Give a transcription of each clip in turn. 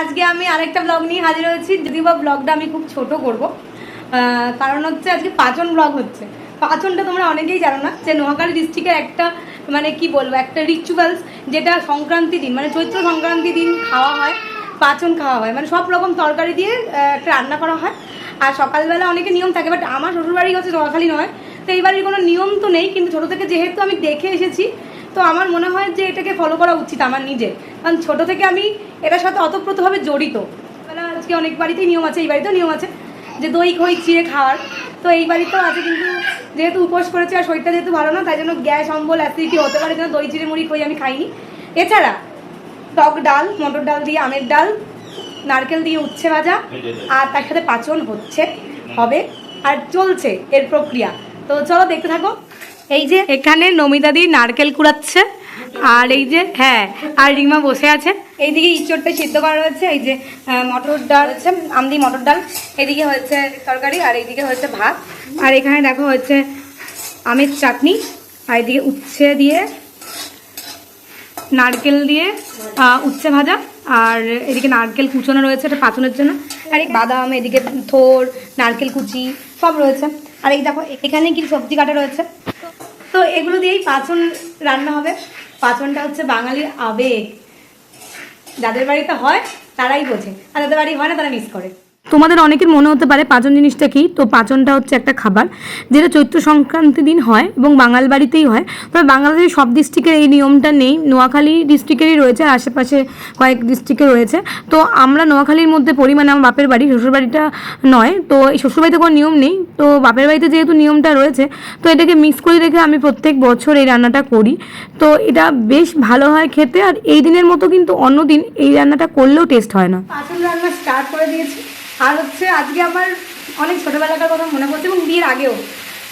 আজকে আমি আরেকটা ব্লগ নিয়ে হাজির হয়েছি। যদিও বা ব্লগটা আমি খুব ছোট করব। কারণ হচ্ছে আজকে পাচন ব্লগ হচ্ছে। পাচনটা তোমরা অনেকেই জানো না যে নোয়াখালী ডিস্ট্রিক্টের একটা মানে কি বলব, একটা রিচুয়ালস যেটা সংক্রান্তি দিন মানে চৈত্র সংক্রান্তি দিন খাওয়া হয়, পাচন খাওয়া হয়। মানে সব রকম তরকারি দিয়ে একটা রান্না করা হয়। আর সকালবেলা অনেকে নিয়ম থাকে বাট আমার শ্বশুরবাড়ি হচ্ছে নোয়াখালী নয়। তো এই বাড়ির কোনো নিয়ম তো নেই, কিন্তু ছোটো থেকে যেহেতু আমি দেখে এসেছি, তো আমার মনে হয় যে এটাকে ফলো করা উচিত আমার নিজের। কারণ ছোটো থেকে আমি এটার সাথে অতপ্রতভাবে জড়িত। আজকে অনেক বাড়িতেই নিয়ম আছে, এই বাড়িতেও নিয়ম আছে, যে দই, খই, চিড়ে খাওয়ার। তো এই বাড়িতেও আছে কিন্তু যেহেতু উপোস করেছে আর শরীরটা যেহেতু ভালো না, তাই জন্য গ্যাস, অম্বল, অ্যাসিডিটি হতে পারে জন্য দই, চিড়ে, মুড়ি, খই আমি খাইনি। এছাড়া টক ডাল, মটর ডাল দিয়ে আমের ডাল, নারকেল দিয়ে উচ্ছে ভাজা, আর তার সাথে পাচন হচ্ছে, হবে, আর চলছে এর প্রক্রিয়া। তো চলো দেখতে থাকো। এই যে এখানে নমিতাদি নারকেল কুড়াচ্ছে, আর এই যে হ্যাঁ আর রিমা বসে আছে। এইদিকে ইঁচড়টা সিদ্ধ করা রয়েছে, এই যে মটর ডাল হচ্ছে আমদি মটর ডাল। এদিকে হচ্ছে তরকারি আর এইদিকে হচ্ছে ভাত। আর এখানে দেখো হচ্ছে আমের চাটনি, আর এদিকে উচ্ছে দিয়ে, নারকেল দিয়ে উচ্ছে ভাজা। আর এদিকে নারকেল কুচোনো রয়েছে, এটা পাচনের জন্য। আর এই বাদাম, এদিকে থোর, নারকেল কুচি, সব রয়েছে। আর এই দেখো, এখানে কি সবজি কাটা রয়েছে। তো এগুলো দিয়েই পাচন রান্না হবে। পাচনটা হচ্ছে বাঙালির আবেগ। যাদের বাড়িতে হয় তারাই বোঝে। আর যাদের বাড়ি হয় না তারা মিস করে। তোমাদের অনেকের মনে হতে পারে পাচন জিনিসটা কি? তো পাচনটা হচ্ছে একটা খাবার, যেটা চৈত্র সংক্রান্তি দিন হয় এবং বাঙাল বাড়িতেই হয়। তবে বাংলাদেশের সব ডিস্ট্রিক্টের এই নিয়মটা নেই। নোয়াখালী ডিস্ট্রিক্টেরই রয়েছে আশেপাশে কয়েক ডিস্ট্রিক্টে রয়েছে। তো আমরা নোয়াখালীর মধ্যে পরিমাণে আমার বাপের বাড়ি, শ্বশুরবাড়িটা নয়। তো এই শ্বশুরবাড়িতে কোনো নিয়ম নেই। তো বাপের বাড়িতে যেহেতু নিয়মটা রয়েছে, তো এটাকে মিক্স করে রেখে আমি প্রত্যেক বছর এই রান্নাটা করি। তো এটা বেশ ভালো হয় খেতে, আর এই দিনের মতো কিন্তু অন্য দিন এই রান্নাটা করলেও টেস্ট হয় না। পাচন রান্না স্টার্ট করে দিয়েছি। আর হচ্ছে আজকে আমার অনেক ছোটোবেলাকার কথা মনে পড়ছে এবং বিয়ের আগেও।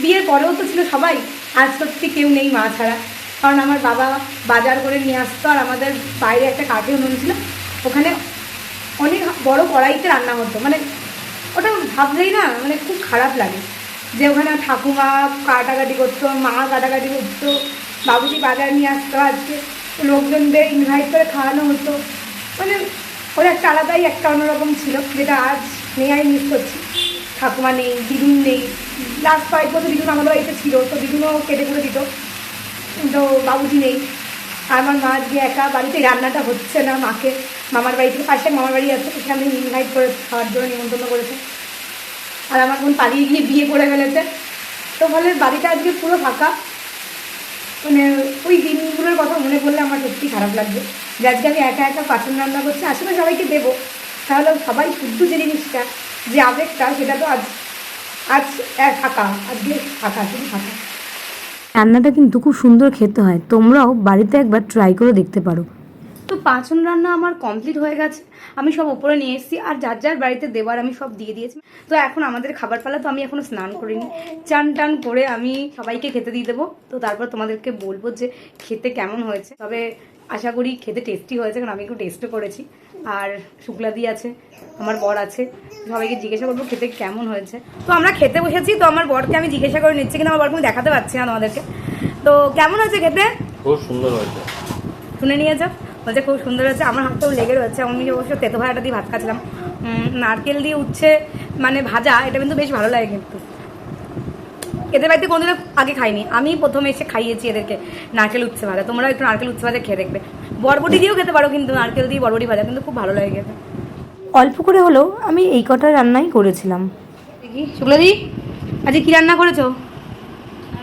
বিয়ের পরেও তো ছিল সবাই। আজ সত্যি কেউ নেই মা ছাড়া। কারণ আমার বাবা বাজার করে নিয়ে আসতো আর আমাদের বাইরে একটা কাঠে উনুন ছিল। ওখানে অনেক বড় কড়াইতে রান্না হতো। মানে ওটা ভাবলেই না মানে খুব খারাপ লাগে। যে ওখানে ঠাকুমা কাটাকাটি করতো, মা কাটাকাটি করতো, বাবুজি বাজার নিয়ে আসতো আজকে। লোকজনদের ইনভাইট করে খাওয়ানো হতো। ওর একটা আলাদাই, একটা অন্যরকম ছিল, যেটা আজ নেই, আমি মিস করছি। ঠাকুমা নেই, দিদুন নেই। লাস্ট কয়েক বছর দিদুন আমাদের বাড়িতে ছিল, তো দিদুনও কেটে করে দিত। তো বাবুজি নেই। আমার মা আজকে একা বাড়িতে রান্নাটা হচ্ছে না মাকে। মামার বাড়ি থেকে পাশে মামার বাড়ি আছে, সেখানে ইনভাইট করে খাওয়ার জন্য নিমন্ত্রণ করেছে। আর আমার বোন পালিয়ে গিয়ে বিয়ে করে ফেলেছে। তো ফলে বাড়িটা আজকে পুরো ফাঁকা। মানে ওই দিনগুলোর কথা মনে পড়লে আমার সত্যি খারাপ লাগবে। যে আজকে আমি একা একা পাচন রান্না করছি, আসলে সবাইকে দেবো। তাহলে সবাই শুদ্ধ যে জিনিসটা, যে আবেগটা, সেটা তো আজ আজ ফাঁকা, আজকে ফাঁকা, শুধু ফাঁকা। রান্নাটা কিন্তু খুব সুন্দর খেতে হয়। তোমরাও বাড়িতে একবার ট্রাই করে দেখতে পারো। তো পাঁচন রান্না আমার কমপ্লিট হয়ে গেছে। আমি সব উপরে নিয়ে এসেছি আর যার যার বাড়িতে দেবার আমি সব দিয়ে দিয়েছি। তো এখন আমাদের খাবার পালা তো আমি এখনও স্নান করিনি। চান টান করে আমি সবাইকে খেতে দিয়ে দেবো। তো তারপর তোমাদেরকে বলব যে খেতে কেমন হয়েছে। তবে আশা করি খেতে টেস্টি হয়েছে কারণ আমি একটু টেস্টও করেছি। আর শুক্লাদি আছে আমার বর আছে। সবাইকে জিজ্ঞাসা করব খেতে কেমন হয়েছে। তো আমরা খেতে বসেছি তো আমার বরকে আমি জিজ্ঞাসা করে নিচ্ছি কিন্তু আমার বরকে দেখাতে পারছি না তোমাদেরকে। তো কেমন হয়েছে খেতে? খুব সুন্দর হয়েছে। শুনে নিয়ে যাও। বলছে খুব সুন্দর হয়েছে আমার হাতটাও লেগে রয়েছে। আমি অবশ্য তেতো ভাজাটা দিয়ে ভাত খাচ্ছিলাম। নারকেল দিয়ে উচ্ছে মানে ভাজা এটা কিন্তু বেশ ভালো লাগে কিন্তু। এদের বাড়িতে কোনোদিনও আগে খাইনি। আমি প্রথমে এসে খাইয়েছি এদেরকে নারকেল উচ্ছে ভাজা। তোমরা একটু নারকেল উচ্ছে ভাজা খেয়ে দেখবে। বরবটি দিয়েও খেতে পারো কিন্তু নারকেল দিয়ে বরবটি ভাজা কিন্তু খুব ভালো লাগে খেতে। অল্প করে হলেও আমি এই কটা রান্নাই করেছিলাম। দেখি শুক্লাদি আজকে কী রান্না করেছ?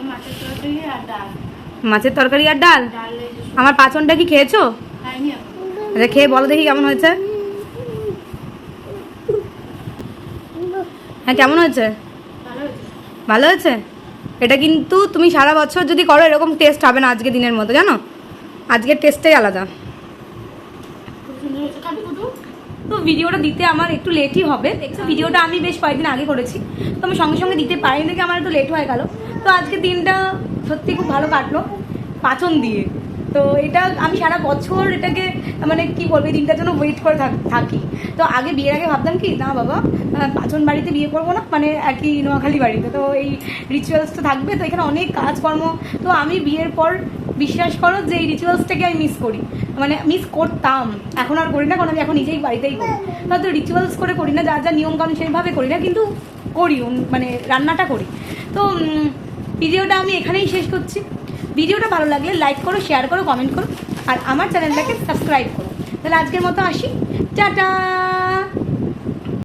মাছের তরকারি আর ডাল। মাছের তরকারি আর ডাল? ডাল এই যে আমার পাচনটা কি খেয়েছো? আচ্ছা খেয়ে বলো দেখি কেমন হয়েছে। হ্যাঁ কেমন হয়েছে? ভালো হয়েছে। এটা কিন্তু তুমি সারা বছর যদি করো, এরকম টেস্ট হবে না আজকে দিনের মতো, জানো? আজকের টেস্টটাই আলাদা। তো ভিডিওটা দিতে আমার একটু লেটই হবে। দেখছ, ভিডিওটা আমি বেশ কয়েকদিন আগে করেছি। তো আমি সঙ্গে সঙ্গে দিতে পারিনি দেখে আমার একটু লেট হয়ে গেল। তো আজকে দিনটা সত্যি খুব ভালো কাটলো, পাচন দিয়ে। তো এটা আমি সারা বছর এটাকে মানে কি বলব, এই দিনটার জন্য ওয়েট করে থাক- তো আগে বিয়ের আগে ভাবতাম কি, না বাবা পাচন বাড়িতে বিয়ে করব না মানে একই নোয়াখালী বাড়িতে। তো এই রিচুয়ালস তো থাকবে, তো এখানে অনেক কাজকর্ম। তো আমি বিয়ের পর বিশ্বাস করো যে এই রিচুয়ালসটাকে আমি মিস করি। মানে মিস করতাম। এখন আর করি না, কারণ আমি এখন নিজেই বাড়িতেই করি। হয়তো রিচুয়ালস করে করি না যা যা নিয়ম কানুন সেইভাবে করি না, কিন্তু করি মানে রান্নাটা করি। তো ভিডিওটা আমি এখানেই শেষ করছি। ভিডিওটা ভালো লাগলে লাইক করো শেয়ার করো কমেন্ট করো, আর আমার চ্যানেলটাকে সাবস্ক্রাইব করো। তাহলে আজকের মতো আসি। টাটা!